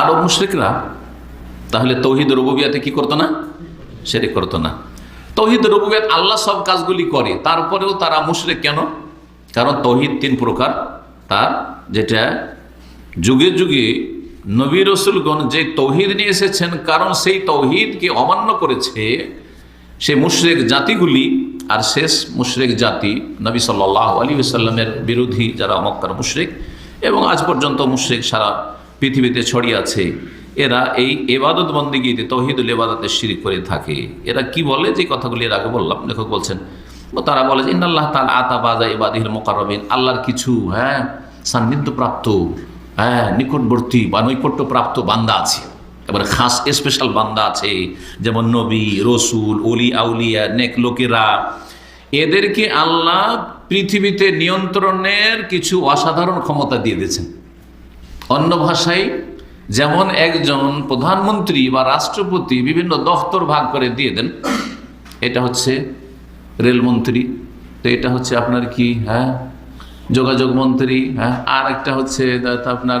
আরব মুশরিকরা, তাহলে তৌহিদ রবুবিয়াতে কি করতো না? সেরে করতো না। তৌহিদ রবুবিয়াত আল্লাহ সব কাজগুলি করে, তারপরেও তারা মুশরিক কেন? কারণ তৌহিদ তিন প্রকার। তার যেটা যুগে যুগে নবী রসুলগণ যে তৌহিদ নিয়ে এসেছেন, কারণ সেই তৌহিদকে অমান্য করেছে সে মুশরেক জাতিগুলি, আর শেষ মুশরেক জাতি নবী সাল্লাহ আলী সাল্লামের বিরোধী যারা মক্কার মুশরেক, এবং আজ পর্যন্ত মুশরেক সারা পৃথিবীতে ছড়িয়ে আছে। এরা এই এবাদত বন্দিগিতে, তহিদুল এবাদতে শিরিক করে থাকে। এরা কি বলে? যে কথাগুলি এর আগে বললাম, লেখক বলছেন ও তারা বলে যে ইন্দাল্লাহ তাল আতা বাজা এবাদিহিল মোকারবিন আল্লাহর কিছু হ্যাঁ সান্নিধ্য প্রাপ্ত হ্যাঁ নিকটবর্তী বা নৈকট্য প্রাপ্ত বান্দা আছে। এবার খাস স্পেশাল বান্দা আছে, যেমন নবী, রসুল অলি আউলিয়া, নেক লোকেরা। এদেরকে আল্লাহ পৃথিবীতে নিয়ন্ত্রণের কিছু অসাধারণ ক্ষমতা দিয়ে দিয়েছেন। অন্য ভাষায় যেমন একজন প্রধানমন্ত্রী বা রাষ্ট্রপতি বিভিন্ন দফতর ভাগ করে দিয়ে দেন, এটা হচ্ছে রেলমন্ত্রী। তো এটা হচ্ছে আপনার কি হ্যাঁ? যোগাযোগ মন্ত্রী হ্যাঁ? আর একটা হচ্ছে আপনার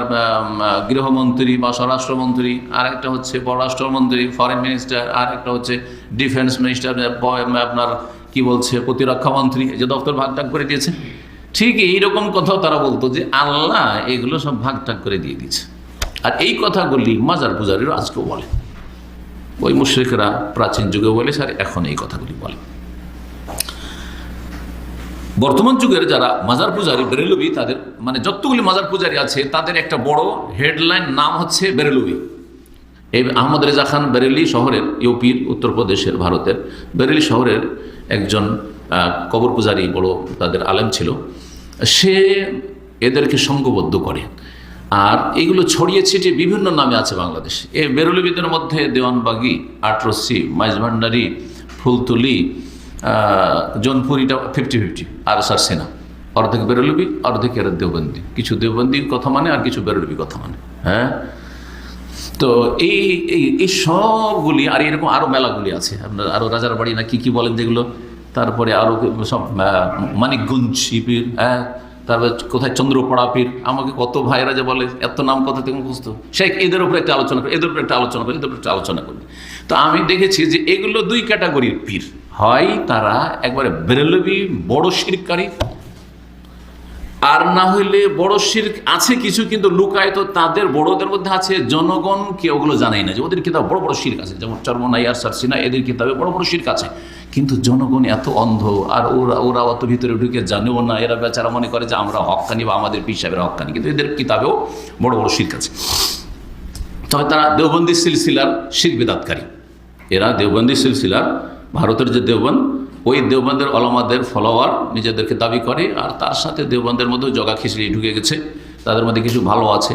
গৃহমন্ত্রী বা স্বরাষ্ট্রমন্ত্রী আর একটা হচ্ছে পররাষ্ট্রমন্ত্রী ফরেন মিনিস্টার আর একটা হচ্ছে ডিফেন্স মিনিস্টার আপনার কি বলছে, প্রতিরক্ষা মন্ত্রী যে দপ্তর ভাগ ভাগ করে দিয়েছে। ঠিক এইরকম কথাও তারা বলতো যে আল্লাহ এগুলো সব ভাগ টাগ করে দিয়ে দিয়েছে। আর এই কথাগুলি মাজার পূজারীরা আজকেও বলে। ওই মুশ্রিকরা প্রাচীন যুগে বলে, স্যার, এখন এই কথাগুলি বলে। বর্তমান যুগের যারা মাজার পূজারি, বেরেলবি, তাদের মানে যতগুলি মাজার পূজারি আছে, তাদের একটা বড় হেডলাইন নাম হচ্ছে বেরেলবি। এই আহমদ রেজা খান বেরেলি শহরের ইউপির উত্তরপ্রদেশের ভারতের। বেরেলি শহরের একজন কবর পূজারি বড় তাদের আলেম ছিল। সে এদেরকে সঙ্গবদ্ধ করে। আর এগুলো ছড়িয়ে ছিটিয়ে বিভিন্ন নামে আছে বাংলাদেশে। এ বেরুলিবিদের মধ্যে দেওয়ানবাগি আটরসি মাইজভান্ডারি ফুলতুলি আহ, জোনপুর এটা ফিফটি ফিফটি আর এস আর সেনা। অর্ধেক বেরোলবি অর্ধেক এর দেওবন্দি। কিছু দেওবন্দির কথা মানে আর কিছু বেরোলবি কথা মানে। হ্যাঁ? তো এই এই সবগুলি আর এরকম আরও মেলাগুলি আছে। আপনার আরও রাজার বাড়ি না কি কি বলেন যেগুলো? তারপরে আরও সব মানিকগঞ্জ শিপির হ্যাঁ তারপরে কোথায় চন্দ্রপড়া পীর, আমাকে কত ভাইরা যে বলে, এত নাম কথা থেকে বুঝতো। শেখ, এদের উপরে একটা আলোচনা করি, এদের উপরে একটা আলোচনা করি, এদের উপরে একটা আলোচনা করি। তো আমি দেখেছি যে এগুলো দুই ক্যাটাগরির পীর। হয় তারা একবারে বেরলবি, বড় শিরকারী, আর না হইলে বড় শির, আছে কিছু কিন্তু লুকায় তো তাদের বড়দের মধ্যে আছে জনগণ কে ওগুলো জানাই না যে ওদের কিতাব বড় বড় শির্ক আছে। যেমন চর্মনাই আর সারসিনা, এদের কিতাবে বড় বড় শির্ক আছে। কিন্তু জনগণ এত অন্ধ, আর ওরা ওরা অত ভিতরে ঢুকে জানেও না। এরা বেচারা মনে করে যে আমরা হকানি বা আমাদের পিসাবের হকানি, কিন্তু এদের কিতাবেও বড় বড় শির্ক আছে। তবে তারা দেওবন্দি সিলসিলার শিখ বেদাতকারী। এরা দেওবন্দি সিলসিলার, ভারতের যে দেওবন্দ, ওই দেওবন্দের অলমাদের ফলোয়ার নিজেদেরকে দাবি করে, আর তার সাথে দেওবন্দের মধ্যেও জগা খিচড়ি ঢুকে গেছে। তাদের মধ্যে কিছু ভালো আছে,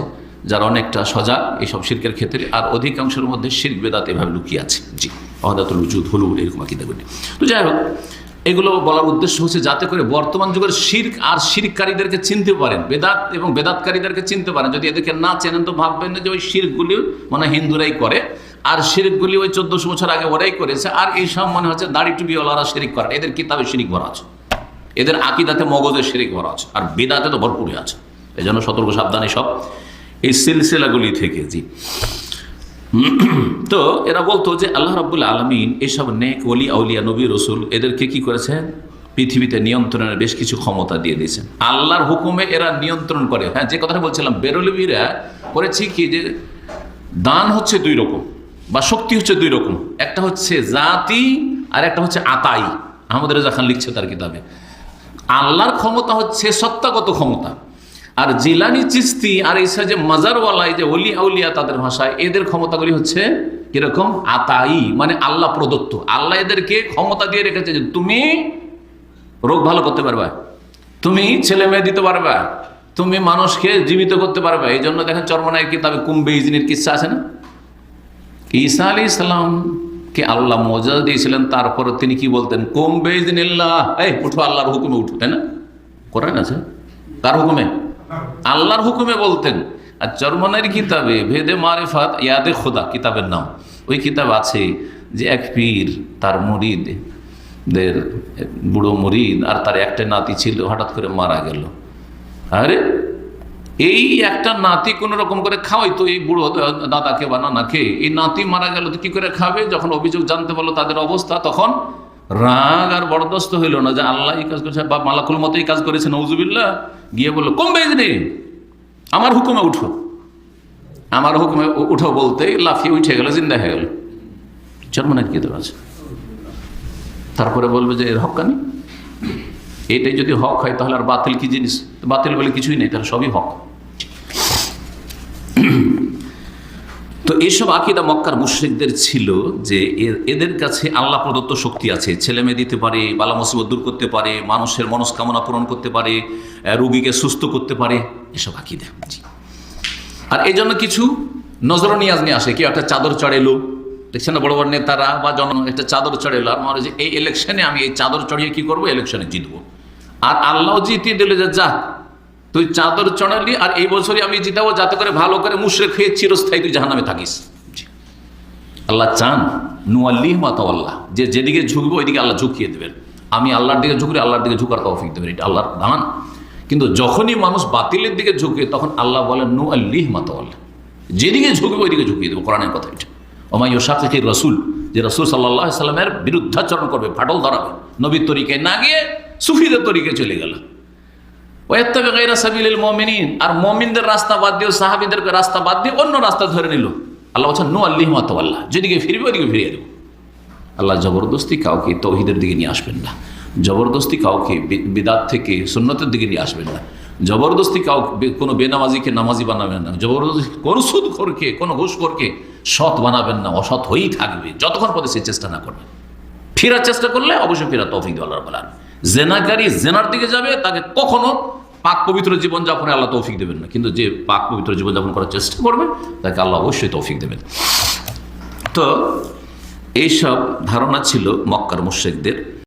যারা অনেকটা সজাগ এইসব শিল্পের ক্ষেত্রে, আর অধিকাংশের মধ্যে শির্ক বেদাত এভাবে লুকিয়ে আছে। জি। অহদাতুল উজুদ হলুল এরকম আকিদাগুলি তো যাই হোক, এগুলো বলার উদ্দেশ্য হচ্ছে যাতে করে বর্তমান যুগের শির্ক আর শিরকারীদেরকে চিনতে পারেন, বেদাত এবং বেদাতকারীদেরকে চিনতে পারেন। যদি এদেরকে না চেনেন, তো ভাববেন যে ওই শির্কগুলি মানে হিন্দুরাই করে। আর শিরিকগুলি ওই চোদ্দশো বছর আগে ওরাই করেছে। আর এইসব মনে হচ্ছে দাড়ি টুপিওয়ালারা শিরিক করে। এদের কিতাবে শিরিক ভরা আছে। এদের আকিদাতে মগজে শিরিক ভরা আছে। আর বেদাতে তো ভরপুরে আছে। এই জন্য সতর্ক সাবধানে সব। এই সিলসিলাগুলি থেকে জি। তো এরা বলতো যে আল্লাহ রাবুল আলমিন এসব নেক ওলি, আউলিয়া, নবী, রসুল এদেরকে কি করেছেন পৃথিবীতে নিয়ন্ত্রণের বেশ কিছু ক্ষমতা দিয়ে দিয়েছেন আল্লাহর হুকুমে এরা নিয়ন্ত্রণ করে। হ্যাঁ যে কথাটা বলছিলাম, বেরলবিরা করেছি কি যে দান হচ্ছে দুই রকম বা শক্তি হচ্ছে দুই রকম। একটা হচ্ছে জাতি আর একটা হচ্ছে আতাই। আহমদ রেজা খান লিখছে তার কিতাবে। আল্লাহর ক্ষমতা হচ্ছে সত্তাগত ক্ষমতা। আর জিলানি চিস্তি আর এইসব যে মাজারওয়ালাই যে অলি আউলিয়া তাদের ভাষায়, এদের ক্ষমতাগুলি হচ্ছে কীরকম? আতাই মানে আল্লাহ প্রদত্ত। আল্লাহ এদেরকে ক্ষমতা দিয়ে রেখেছে যে তুমি রোগ ভালো করতে পারবা, তুমি ছেলে মেয়ে দিতে পারবা, তুমি মানুষকে জীবিত করতে পারবে। এই জন্য দেখেন চর্মনায় কিতাবে কুম্বে ইজনির কিচ্ছা আছে না? ঈসা আলী ইসলামকে আল্লাহ মজা দিয়েছিলেন, তারপর তিনি কি বলতেন? কুম্বে এই, উঠো আল্লাহর হুকুমে উঠো, তাই না? করেন আছে। কার হুকুমে? আল্লাহর হুকুমে বলতেন, আর চর্মনের কিতাবে ভেদে মারেফাত ইয়াদে খোদা কিতাবের নাম। ওই কিতাব আছে যে এক পীর তার মুরিদ দের বুড়ো মুরিদ আর তার একটা নাতি ছিল, হঠাৎ করে মারা গেল। আরে, এই একটা নাতি কোন রকম করে খাওয়াই তো এই বুড়ো দাদাকে বা নানাকে। এই নাতি মারা গেল তো কি করে খাবে? যখন অভিযোগ জানতে পারল তাদের অবস্থা, তখন রাগ আর বরদস্ত হইল না যে আল্লাহ এই কাজ করেছে বা মালাকুল মতো এই কাজ করেছে নৌজুবিল্লা গিয়ে বলল, কম বেজনি আমার হুকুমে উঠো। আমার হুকুমে উঠো বলতে লাফিয়ে উঠে গেল, জিন্দা হয়ে গেল। জন্মনের কি আছে? তারপরে বলবে যে, এর হকানি এটাই যদি হক হয়, তাহলে আর বাতিল কি জিনিস? বাতিল বলে কিছুই নেই, তাহলে সবই হক। তো এইসব আকিদা মক্কার মুশ্রিকদের ছিল যে এদের কাছে আল্লাহ প্রদত্ত শক্তি আছে। ছেলে মেয়ে দিতে পারে, বালা মুসিবত দূর করতে পারে, মানুষের মনস্কামনা পূরণ করতে পারে রুগীকে সুস্থ করতে পারে, এসব আকিদা। আর এই জন্য কিছু নজর নিয়াজ নিয়ে আসে। কেউ একটা চাদর চড়েলো দেখছেন না বড় বড় নেতারা বা জন একটা চাদর চড়েলো আর মনে যে এই ইলেকশনে আমি এই চাদর চড়িয়ে কি করব? ইলেকশনে জিতবো। আর আল্লাহ জিতিয়ে দিলে যে যা তুই চাদর চড়ালি আর এই বছরই আমি জিতাবো, যাতে করে ভালো করে মুশরে খেয়ে চিরস্থায়ী তুই জাহান্নামে থাকিস। আল্লাহ চান, নুয়াল্লিহ মাতাল্লাহ যে যেদিকে ঝুঁকবে ওইদিকে আল্লাহ ঝুঁকিয়ে দেবেন। আমি আল্লাহর দিকে ঝুঁকলে আল্লাহর দিকে ঝুঁকার তৌফিক দেবেন, এটা আল্লাহর দান। কিন্তু যখনই মানুষ বাতিলের দিকে ঝুঁকে, তখন আল্লাহ বলেন নু আল্লিহ মাতাল্লাহ যেদিকে ঝুঁকবে ওইদিকে ঝুঁকিয়ে দেবো, কোরআনের কথা এটা। ওমাই ওসাকি রসুল, যে রসুল সাল্লাহ সাল্লামের বিরুদ্ধাচরণ করবে, ফাটল ধরাবে, নবীর তরিকে না গিয়ে সুফিদের তরিকে চলে গেল। ওয়াত্তাবে গায়রা সাবিলিল মুমিনিন। আর মুমিনদের রাস্তা বাদ দিয়ে সাহাবীদের রাস্তা বাদ দিয়ে অন্য রাস্তা ধরে নিল। আল্লাহ নো আল্লাহ মাতাল্লাহ যেদিকে ফিরবে ওইদিকে ফিরিয়ে দেবো। আল্লাহ জবরদস্তি কাউকে তৌহিদের দিকে নিয়ে আসবেন না। জবরদস্তি কাউকে বেদাত থেকে সুন্নতের দিকে নিয়ে আসবেন না। জবরদস্তি কাউকে কোনো বেনামাজিকে নামাজি বানাবেন না। জবরদস্তি কোনো সুদ করকে কোনো ঘুষ করকে সৎ বানাবেন না, অসৎ হয়েই থাকবে, যতক্ষণ পদে সে চেষ্টা না করবে। ফেরার চেষ্টা করলে অবশ্যই ফেরা তৌফিক আল্লাহ বলার জেনাকারী জেনার দিকে যাবে, তাকে কখনো পাক পবিত্র জীবনযাপনে আল্লাহ তৌফিক দেবেন না। কিন্তু যে পাক পবিত্র জীবনযাপন করার চেষ্টা করবে, তাকে আল্লাহ অবশ্যই তৌফিক দেবেন। তো এইসব ধারণা ছিল মক্কার মুশ্রিকদের।